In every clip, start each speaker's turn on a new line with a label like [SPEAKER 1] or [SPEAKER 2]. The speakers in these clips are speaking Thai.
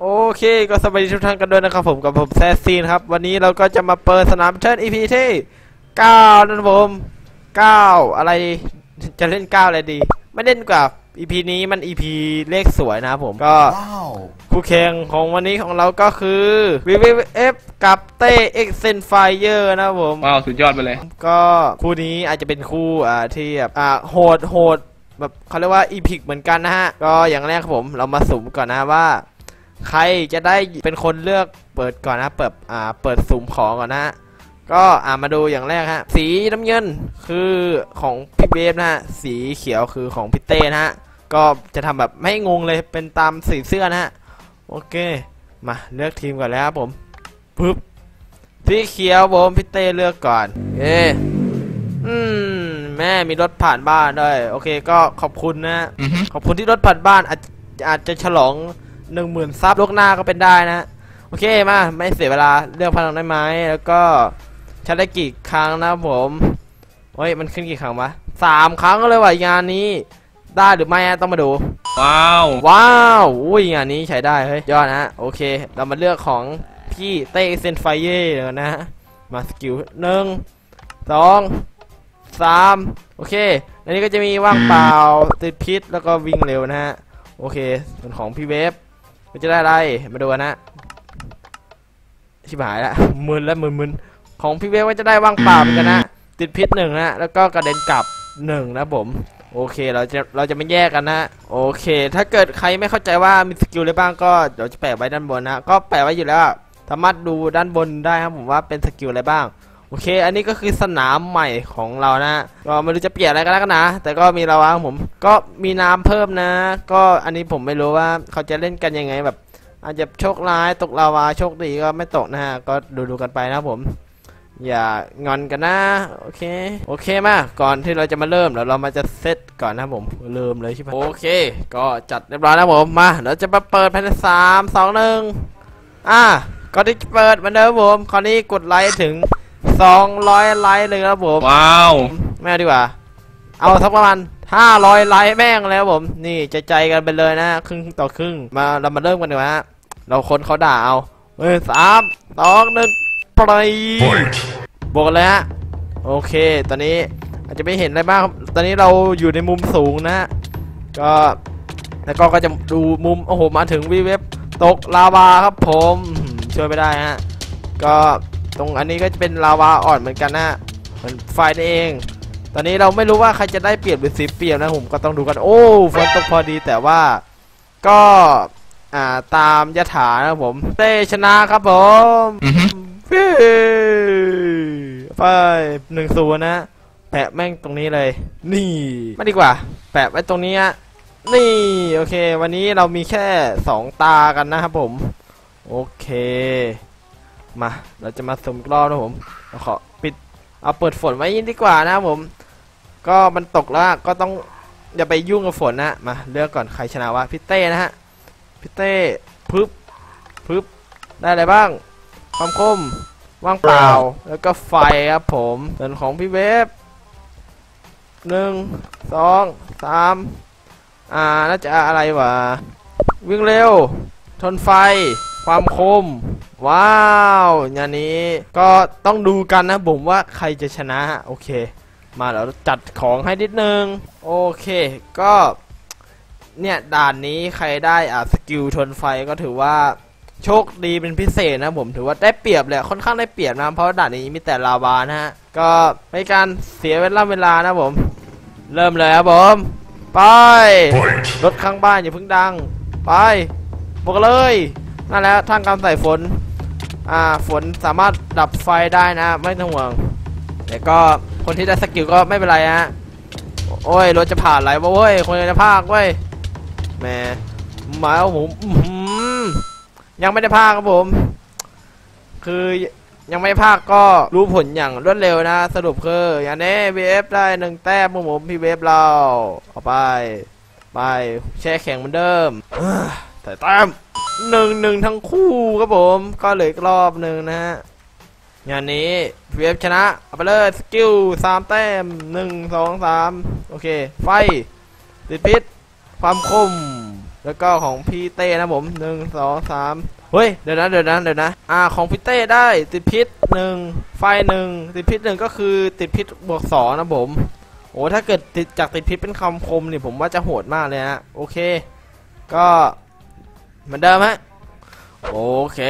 [SPEAKER 1] โอเคก็สวัสดีทุกท่านกันด้วยนะครับผมกับผมแซสซีนครับ วันนี้เราก็จะมาเปิดสนามเชิญ EP ที่9นั่นผม9อะไรจะเล่น9อะไรดี ไม่เล่นกว่า EP นี้มัน EP เลขสวยนะครับผมก็
[SPEAKER 2] Wow.
[SPEAKER 1] คู่แข่งของวันนี้ของเราก็คือ WWF กับเต้ X e n Fire นะครับผม
[SPEAKER 3] ว้าวสุดยอดไปเลย
[SPEAKER 1] ก็คู่นี้อาจจะเป็นคู่อ่าที่แบบอ่าโหดโหดแบบเขาเรียกว่าอีพิกเหมือนกันนะฮะ ก็อย่างแรกครับผมเรามาสุ่มก่อนนะว่า ใครจะได้เป็นคนเลือกเปิดก่อนนะเปิดอ่าเปิดสุ่มของก่อนนะฮะก็อ่ามาดูอย่างแรกฮะ สีน้ำเงินคือของพี่เบฟนะฮะสีเขียวคือของพี่เต้นะฮะก็จะทำแบบไม่ให้งงเลยเป็นตามสีเสื้อนะฮะโอเค มาเลือกทีมก่อนแล้วครับผมปึ๊บสีเขียวผมพี่เต้เลือกก่อนเอ๊อืมแม่มีรถผ่านบ้านด้วย โอเคก็ขอบคุณนะ
[SPEAKER 3] อือฮึ
[SPEAKER 1] ขอบคุณที่รถผ่านบ้านอาจอาจจะฉลอง หนึ่งหมื่นซับลูกหน้าก็เป็นได้นะ โอเคมาไม่เสียเวลาเลือกพลังได้ไหมแล้วก็ใช้ได้กี่ครั้งนะครับผมเฮ้ยมันขึ้นกี่ครั้งวะสามครั้งเลยว่ะงานนี้ ได้หรือไม่อะต้องมาดู
[SPEAKER 3] ว้าว
[SPEAKER 1] ว้าวอุ้ยงานนี้ใช้ได้เฮ้ยยอดนะฮะโอเค เรามาเลือกของพี่เต้เซนไฟเย่เลยนะฮะมาสกิลหนึ่งสองสามโอเค อันนี้ก็จะมีว่างเปล่าติดพิษแล้วก็วิ่งเร็วนะฮะ โอเค ส่วนของพี่เวฟ ก็จะได้อะไร มาดูกันนะ ชิบหายละมึนแล้วมึนมึนของพี่เวฟก็จะได้ว่างเปล่าเหมือนกันนะ ติดพิษหนึ่งนะ แล้วก็กระเด็นกลับหนึ่งนะผม โอเค เราจะ เราจะไม่แยกกันนะ โอเค ถ้าเกิดใครไม่เข้าใจว่ามีสกิลอะไรบ้างก็เดี๋ยวจะแปะไว้ด้านบนนะ ก็แปะไว้อยู่แล้ว สามารถดูด้านบนได้ครับผมว่าเป็นสกิลอะไรบ้าง โอเค อันนี้ก็คือสนามใหม่ของเรานะก็ไม่รู้จะเปลี่ยนอะไรกันแล้วกันนะ แต่ก็มีเราวครับผม ก็มีน้ำเพิ่มนะ ก็อันนี้ผมไม่รู้ว่าเขาจะเล่นกันยังไงแบบ อาจจะโชคร้ายตกลาวาโชคดีก็ไม่ตกนะฮะ ก็ดูดูกันไปนะผม อย่างอนกันนะ โอเค โอเคมา ก่อนที่เราจะมาเริ่มเดี๋ยวเรามาจะเซตก่อนนะผมเริ่มเลยใช่ไหมโอเค ก็จัดเรียบร้อยแล้วผม มาเราจะมาเปิดภายในสามสองหนึ่งอะก่อนที่จะเปิดมือนเดิมผม คราวนี้กดไลค์ถึง 200ไลค์เลยครับผม
[SPEAKER 3] ว้าว
[SPEAKER 1] ไม่เอาดีกว่า เอาสักประมาณ500ไลค์แม่งแล้วผม นี่ใจใจกันไปเลยนะครึ่งต่อครึ่งมาเรามาเริ่มกันดีกว่าฮะเราคนเขาด่าเอาเฮ้ยสามสองหนึ่งปล่อยบวกกันเลยฮะโอเค ตอนนี้อาจจะไม่เห็นอะไรมากครับตอนนี้เราอยู่ในมุมสูงนะฮะก็แล้วก็ก็จะดูมุมโอ้โหมาถึงวีเว็บตกลาวาครับผมอื้อหือช่วยไม่ได้ฮะก็ ตรงอันนี้ก็จะเป็นลาวาอ่อนเหมือนกันนะฮะเหมือนไฟนั่นเอง ตอนนี้เราไม่รู้ว่าใครจะได้เปรียบหรือเสียเปรียบนะผมก็ต้องดูกัน โอ้ฝนตกพอดีแต่ว่าก็อ่าตามยถานะครับผมเต้ชนะครับผม
[SPEAKER 3] อือฮึ
[SPEAKER 1] ฟิไปหนึ่งศูนย์นะแปะแม่งตรงนี้เลย นี่ไม่ดีกว่า แปะไว้ตรงนี้ฮะนี่โอเค วันนี้เรามีแค่สองตากันนะครับผม โอเค มา เราจะมาสุมอีกรอบนะผมเราขอปิดเอาเปิดฝนไว้ยินดีกว่านะครับผม ก็มันตกแล้วก็ต้องอย่าไปยุ่งกับฝนนะมาเลือกก่อนใครชนะวะพี่เต้นะฮะพี่เต้พึบพึบได้อะไรบ้าง ความคมว่างเปล่า แล้วก็ไฟครับผมส่วนของพี่เวฟหนึ่งสองสามอ่าน่าจะอะไรวะ วิ่งเร็ว ทนไฟ ความคม ว้าวงานนี้ก็ต้องดูกันนะผมว่าใครจะชนะ โอเค มาแล้วจัดของให้นิดนึง โอเค ก็ เนี่ย ด่านนี้ใครได้อ่าสกิลทนไฟก็ถือว่าโชคดีเป็นพิเศษนะผมถือว่าได้เปรียบแหละค่อนข้างได้เปรียบนะ เพราะว่าด่านนี้มีแต่ลาวานะฮะ ก็ไม่การเสียเวลาเวลานะผม เริ่มเลยครับผม ไป รถข้างบ้านอย่าเพิ่งดัง ไปบอกเลยนั่นแหละทางการใส่ฝน อ่าฝนสามารถดับไฟได้นะ ไม่ต้องห่วงแต่ก็คนที่ได้สกิลก็ไม่เป็นไรฮะโอ้ยรถจะผ่านไหลวะเว้ยคนจะพากเว้ยแหมหมายว่าผมยังไม่ได้ภาคครับผม คือยังไม่ภาคก็รู้ผลอย่างรวดเร็วนะ สรุปคืออย่างนี้ VF ได้หนึ่งแต้มผมพี่เวฟเราเอาไป ไปแช่แข็งเหมือนเดิมแต่แต้ม หนึ่งหนึ่งทั้งคู่ครับผม ก็เหลืออีกรอบหนึ่งนะฮะอย่างนี้พี่เวฟชนะเอาไปเลยสกิลสามแต้มหนึ่งสองสามโอเค ไฟติดพิษ ความคม แล้วก็ของพี่เต้นะผมหนึ่งสองสามเฮ้ย เดี๋ยวนะเดี๋ยวนะเดี๋ยวนะ อ่า ของพี่เต้ได้ติดพิษหนึ่งไฟหนึ่งติดพิษหนึ่งก็คือติดพิษบวกสองนะผม โอ้ถ้าเกิดติดจากติดพิษเป็นคำคมเนี่ยผมว่าจะโหดมากเลยฮะโอเค ก็ เหมือนเดิมฮะโอเค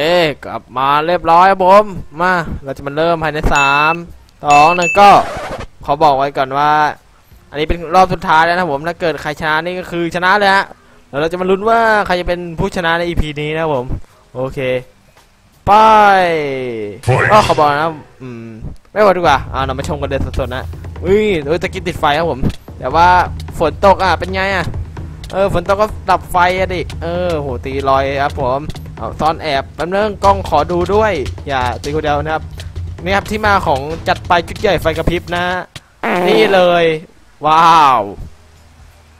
[SPEAKER 1] กลับมาเรียบร้อยครับผมมาเราจะมาเริ่มภายในสามสองหนึ่งก็ขอบอกไว้ก่อนว่า อันนี้เป็นรอบสุดท้ายแล้วนะผมถ้าเกิดใครชนะนี่ก็คือชนะเลยฮะแล้วเราจะมาลุ้นว่าใครจะเป็นผู้ชนะใน EP นี้นะผมโอเคไปก็ขอบอกนะอืมไม่ว่าดีกว่าอ่าเรามาชมกันเดินสดๆนะอุ้ยโอ้ยตะกี้ติดไฟครับผม แต่ว่าฝนตกอะเป็นไงอะ เออฝนตกก็ดับไฟอะดิ เออโหตีลอยครับผมเอาซ่อนแอบแป๊บนึงกล้องขอดูด้วย อย่าตีคนเดียวนะครับ นี่ครับที่มาของจัดไปชุดใหญ่ไฟกระพริบนะ นี่เลย ว้าว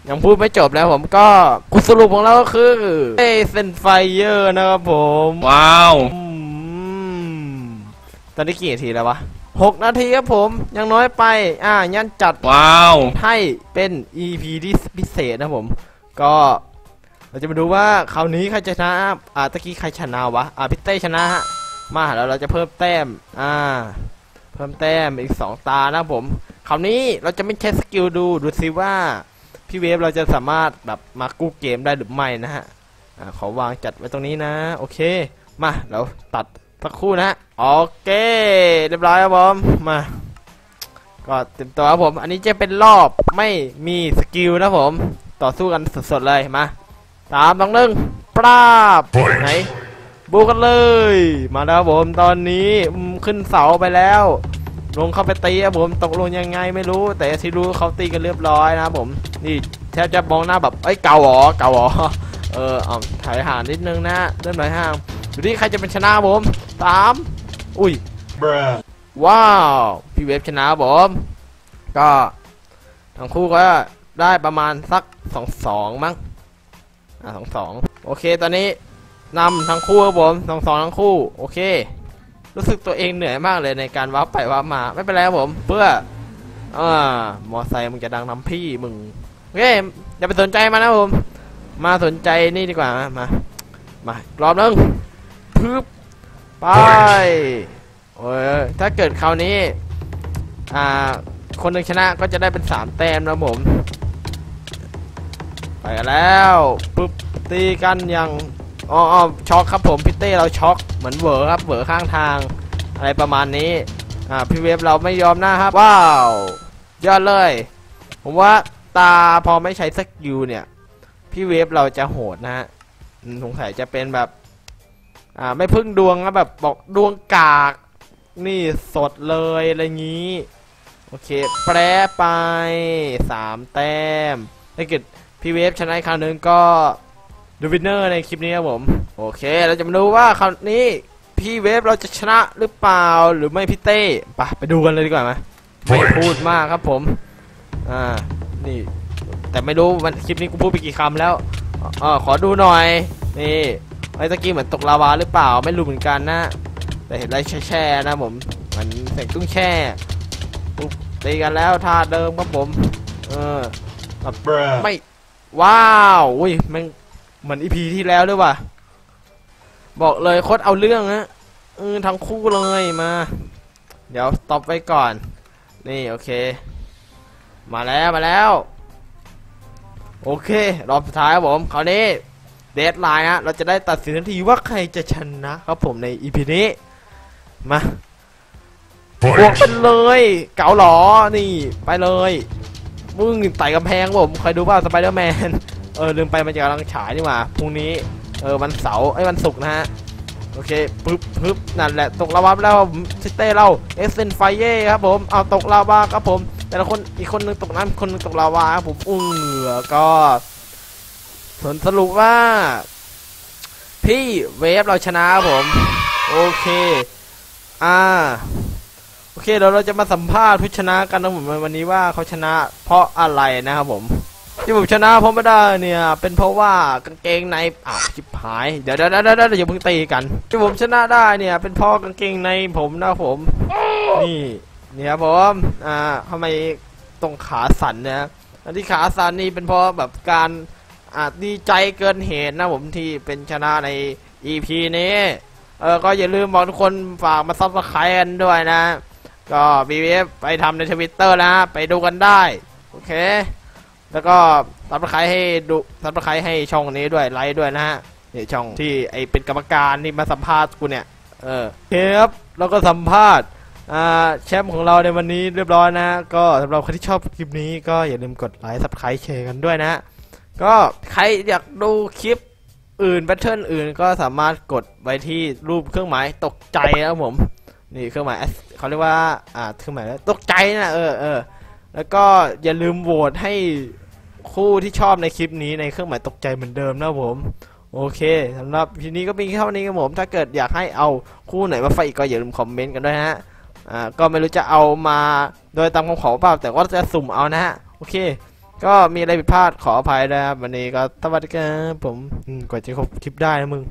[SPEAKER 1] ยังพูดไม่จบแล้วผมก็กุสรุปของเราก็คือเอเซนไฟเยอร์นะครับผม
[SPEAKER 2] ว้าว
[SPEAKER 1] อืมตอนนี้กี่นาทีแล้ววะหกนาทีครับผมยังน้อยไป อ่ายันจัด
[SPEAKER 2] ว้าว
[SPEAKER 1] ให้เป็น EP ที่พิเศษนะผม ก็เราจะมาดูว่าคราวนี้ใครชนะอ่าตะกี้ใครชนะวะอ่าพี่เต้ชนะฮะมาแล้วเราจะเพิ่มแต้มอ่าเพิ่มแต้มอีกสองตานะผมคราวนี้เราจะไม่ใช้สกิลดูดูซิว่าพี่เวฟเราจะสามารถแบบมากู้เกมได้หรือไม่นะฮะอ่าขอวางจัดไว้ตรงนี้นะ โอเค มาเราตัดสักครู่นะโอเคเรียบร้อยครับผมมา ก็เต็มตัวครับผม อันนี้จะเป็นรอบไม่มีสกิลนะผม ต่อสู้กันสดๆเลยมาสามสองหนึ่งปราบไหนบูกันเลย มาแล้วครับผมตอนนี้อืมขึ้นเสาไปแล้ว ลงเข้าไปตีครับผมตกลงยังไงไม่รู้ แต่ที่รู้เขาตีกันเรียบร้อยนะครับผม นี่แทบจะมองหน้าแบบเอ้ยเกาหรอเกาหรอเออเอาถ่ายห่างนิดนึงนะเริ่มหน่อยห่างดูที่ใครจะเป็นชนะครับผมสามอุ้ย
[SPEAKER 2] bruh
[SPEAKER 1] ว้าวพี่เวฟชนะครับผมก็ทั้งคู่ก็ได้ประมาณสัก สองสองมั้งอ่าสองสองโอเค ตอนนี้นำทั้งคู่ครับผมสองสองทั้งคู่ โอเค รู้สึกตัวเองเหนื่อยมากเลยในการวับไปวับมาไม่เป็นไรครับผม เพื่ออ่ามอไซค์มึงจะดังนำพี่มึงโอเคอย่าไปสนใจมันนะผม มาสนใจนี่ดีกว่ามา มามาอีกรอบนึงพึบไปโอ้ยถ้าเกิดคราวนี้ อ่า คนหนึ่งชนะก็จะได้เป็นสามแต้มนะผม ไปกันแล้วปุ๊บตีกันอย่างอ๋ออช็อกครับผมพี่เต้เราช็อกเหมือนเวอครับเวอข้างทาง อะไรประมาณนี้อ่าพี่เวฟเราไม่ยอมนะครับว้าวยอดเลย ผมว่าตาพอไม่ใช้สกิลเนี่ย พี่เวฟเราจะโหดนะฮะสงสัยจะเป็นแบบอ่าไม่พึ่งดวงนะแบบบอกดวงกาก นี่สดเลยอะไรงี้ โอเค แปรไปสามแต้มถ้าเกิด พี่เวฟชนะอีกครั้งหนึ่งก็ดูวินเนอร์ในคลิปนี้ครับผม โอเค เราจะมาดูว่าคราวนี้พี่เวฟเราจะชนะหรือเปล่าหรือไม่พี่เต้ไปไปดูกันเลยดีกว่าไหมไม่พูดมากครับผม อ่า นี่ แต่ไม่รู้มันคลิปนี้กูพูดไปกี่คำแล้วเออขอดูหน่อย นี่ไอ้ตะกี้เหมือนตกลาวาหรือเปล่าไม่รู้เหมือนกันนะ แต่เห็นไรแช่ๆนะผม มันเสียงตุ้งแช่ปุ๊บตีกันแล้วท่าเดิมครับผม เออไม่ ว้าวอุ้ยมันเหมือนอีพีที่แล้วด้วยว่ะ บอกเลยโคตรเอาเรื่องนะเออทั้งคู่เลยมา เดี๋ยวตอบไว้ก่อน นี่โอเค มาแล้วมาแล้ว โอเค รอบสุดท้ายครับผมคราวนี้เดทไลน์ฮะเราจะได้ตัดสินทันทีว่าใครจะชนะครับผมในอีพีนี้ มาบวกกันเลย เกาหลอนี่ ไปเลย มึงไต่กำแพงผมเคยดูว่าสไปเดอร์แมนเออลืมไปมันจะกำลังฉายนี่หว่าพรุ่งนี้เออวันเสาร์ไอ้วันศุกร์นะฮะโอเคปึ๊บปึ๊บนั่นแหละตกลาวาแล้วผมซิเต้เราเอสเซนไฟเย่ครับผมเอาตกลาวาครับผม แต่ละคนอีกคนหนึงตกน้ำคนหนึงตกลาวาครับผมอุ้งเหลือก็ผลสรุปว่า พี่เวฟเราชนะครับผม โอเค อ่า อเคเดี๋ยวเราจะมาสัมภาษณ์ผู้ชนะกันนะผมวันนี้ว่าเขาชนะ เพราะอะไรนะครับผม ที่ผมชนะเพราะไม่ได้เนี่ย เป็นเพราะว่ากางเกงในอ้าวจิบหายเดี๋ยวเดี๋ยวเดี๋ยวเดี๋ยวอย่าเพิ่งตีกัน ที่ผมชนะได้เนี่ย เป็นเพราะกางเกงในผมนะผม นี่นี่ครับผมอ่าทำไมตรงขาสั่นนี่ยอันที่ขาสั่นนี่เป็นเพราะแบบการอะดีใจเกินเหตุนะผมที่เป็นชนะใน EP นี้เออก็อย่าลืมบอกทุกคนฝากมาซับสไครต์กันด้วยนะ ก็ BBF ไปทำในทวิตเตอร์นะไปดูกันได้ โอเค แล้วก็ซับสไครให้ดูซับสไครให้ช่องนี้ด้วยไลค์ด้วยนะฮะนี่ช่องที่ไอเป็นกรรมการที่มาสัมภาษณ์กูเนี่ย เออโอเคครับแล้วก็สัมภาษณ์อ่าแชมป์ของเราในวันนี้เรียบร้อยนะ ก็สำหรับใครที่ชอบคลิปนี้ก็อย่าลืมกดไลค์ซับสไครต์แชร์กันด้วยนะ ก็ใครอยากดูคลิปอื่นแพทเทิร์นอื่นก็สามารถกดไว้ที่รูปเครื่องหมายตกใจนะครับผม นี่เครื่องหมาย เขาเรียกว่า อ่าเครื่องหมายตกใจนะเออเออแล้วก็อย่าลืมโหวตให้คู่ที่ชอบในคลิปนี้ในเครื่องหมายตกใจเหมือนเดิมนะผม โอเคสำหรับทีนี้ก็มีเท่านี้ครับผม ถ้าเกิดอยากให้เอาคู่ไหนมาไฟอีกก็อย่าลืมคอมเมนต์กันด้วยนะฮะอ่าก็ไม่รู้จะเอามาโดยตามคำขอเปล่าแต่ว่าจะสุ่มเอานะฮะโอเค ก็มีอะไรผิดพลาดขออภัยนะครับวันนี้ก็สวัสดีครับผมอืมกว่าจะครบคลิปได้นะมึง